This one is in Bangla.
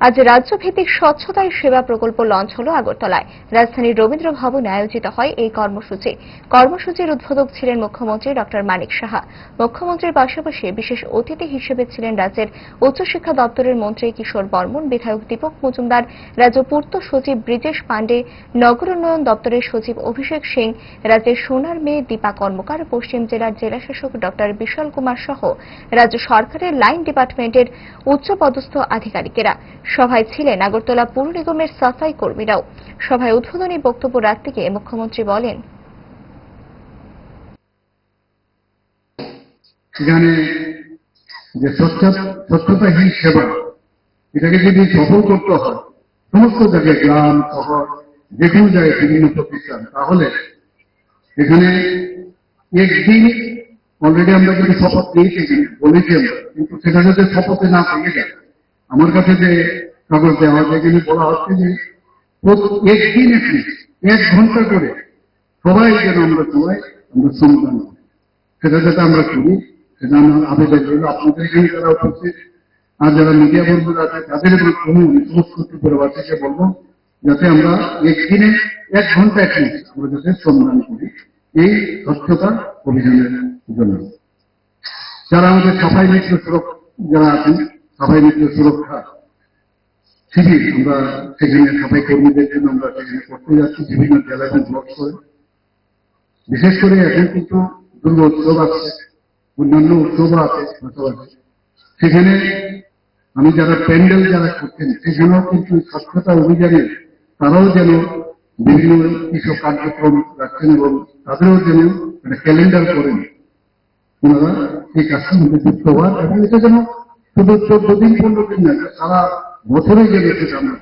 আজ রাজ্যভিত্তিক স্বচ্ছতাই সেবা প্রকল্প লঞ্চ হল আগরতলায়। রাজধানীর রবীন্দ্র ভবনে আয়োজিত হয় এই কর্মসূচি। কর্মসূচির উদ্বোধক ছিলেন মুখ্যমন্ত্রী ডক্টর মানিক সাহা। মুখ্যমন্ত্রীর পাশাপাশি বিশেষ অতিথি হিসেবে ছিলেন রাজ্যের উচ্চশিক্ষা দপ্তরের মন্ত্রী কিশোর বর্মন, বিধায়ক দীপক মজুমদার, রাজ্য পূর্ত সচিব ব্রিজেশ পাণ্ডে, নগর উন্নয়ন দপ্তরের সচিব অভিষেক সিং, রাজ্যের সোনার মেয়ে দীপা কর্মকার, পশ্চিম জেলার জেলাশাসক ডক্টর বিশাল কুমার সহ রাজ্য সরকারের লাইন ডিপার্টমেন্টের উচ্চপদস্থ আধিকারিকেরা। সভায় ছিলেন আগরতলা পুর নিগমের সাফাই কর্মীরাও। সভায় উদ্বোধনী বক্তব্য রাখতে গিয়ে মুখ্যমন্ত্রী বলেন সেখানে যে স্বচ্ছতাহীন সেবা, এটাকে যদি সফল করতে হয়, সমস্ত জায়গায় গ্রাম, শহর বিভিন্ন প্রতিষ্ঠান, তাহলে এখানে একদিন অলরেডি আমরা কিন্তু শপথ নিয়েছি বলেছি আমরা, কিন্তু সেটা যদি শপথে না থেকে যায় আমার কাছে যে কাগজ দেওয়া যেখানে বলা হচ্ছে যে একদিন একদিন এক ঘণ্টা করে সবাই যেন আমরা সবাই, আমরা করি সেটা যাতে আমরা করি, সেটা আমার আবেদন রইল। আপনাদের এখানে যারা উপস্থিত, আর যারা মিডিয়া বন্ধুরা আছে, তাদের মাধ্যমে আমি সমস্ত পরিবারকে বলব, যাতে আমরা একদিনে এক ঘণ্টা এক আমরা যাতে শ্রমদান করি, এই স্বচ্ছতা অভিযানের জন্য। যারা আমাদের সাফাই মিত্র যারা আছেন সাফাই মিত্র সুরক্ষা। শিবির আমরা সেখানে সাফাই কর্মীদের জন্য আমরা সেখানে করতে যাচ্ছি, বিভিন্ন জেলা এবং ব্লক করে। বিশেষ করে এখন কিন্তু দুর্গা উৎসব আছে, অন্যান্য উৎসবও আছে সেখানে আমি যারা প্যান্ডেল যারা করছেন সেখানেও কিন্তু স্বচ্ছতা অভিযানে তারাও যেন বিভিন্ন কিছু কার্যক্রম রাখছেন এবং তাদেরও যেন ক্যালেন্ডার করেন। ওনারা এই কাজটার মধ্যে যুক্ত হওয়ার এবং এটা যেন শুধু চোদ্দ দিন পনেরো দিন না তারা বছরই যে সেটা আমরা